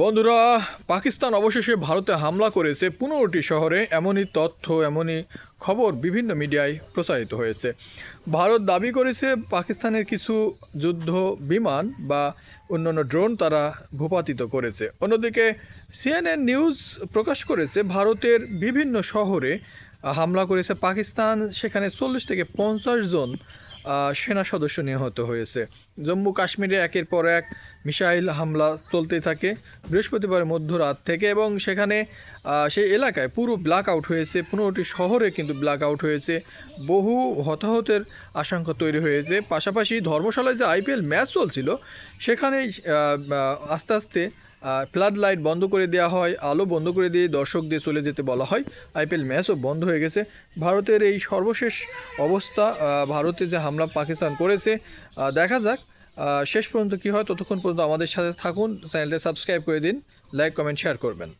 বন্ধুরা, পাকিস্তান অবশেষে ভারতে হামলা করেছে পনেরোটি শহরে। এমনই তথ্য, এমনই খবর বিভিন্ন মিডিয়ায় প্রচারিত হয়েছে। ভারত দাবি করেছে পাকিস্তানের কিছু যুদ্ধ বিমান বা অন্যান্য ড্রোন তারা ভূপাতিত করেছে। অন্যদিকে, সিএনএন নিউজ প্রকাশ করেছে ভারতের বিভিন্ন শহরে হামলা করেছে পাকিস্তান। সেখানে চল্লিশ থেকে পঞ্চাশ জন সেনা সদস্য নিহত হয়েছে। জম্মু কাশ্মীরে একের পর এক মিসাইল হামলা চলতে থাকে বৃহস্পতিবার মধ্যরাত থেকে এবং সেখানে সেই এলাকায় পুরো ব্ল্যাক আউট হয়েছে। পনেরোটি শহরে কিন্তু ব্ল্যাক আউট হয়েছে। বহু হতাহতের আশঙ্কা তৈরি হয়েছে। পাশাপাশি ধর্মশালায় যে আইপিএল ম্যাচ চলছিল আহ, আস্তে আস্তে ফ্লাড লাইট বন্ধ করে দেওয়া হয় আলো বন্ধ করে দিয়ে দর্শকদের চলে যেতে বলা হয়। আইপিএল ম্যাচও বন্ধ হয়ে গেছে। ভারতের এই সর্বশেষ অবস্থা ভারতে যে হামলা পাকিস্তান করেছে। দেখা যাক শেষ পর্যন্ত কী হয়। ততক্ষণ পর্যন্ত আমাদের সাথে থাকুন, চ্যানেলটা সাবস্ক্রাইব করে দিন, লাইক, কমেন্ট, শেয়ার করবেন।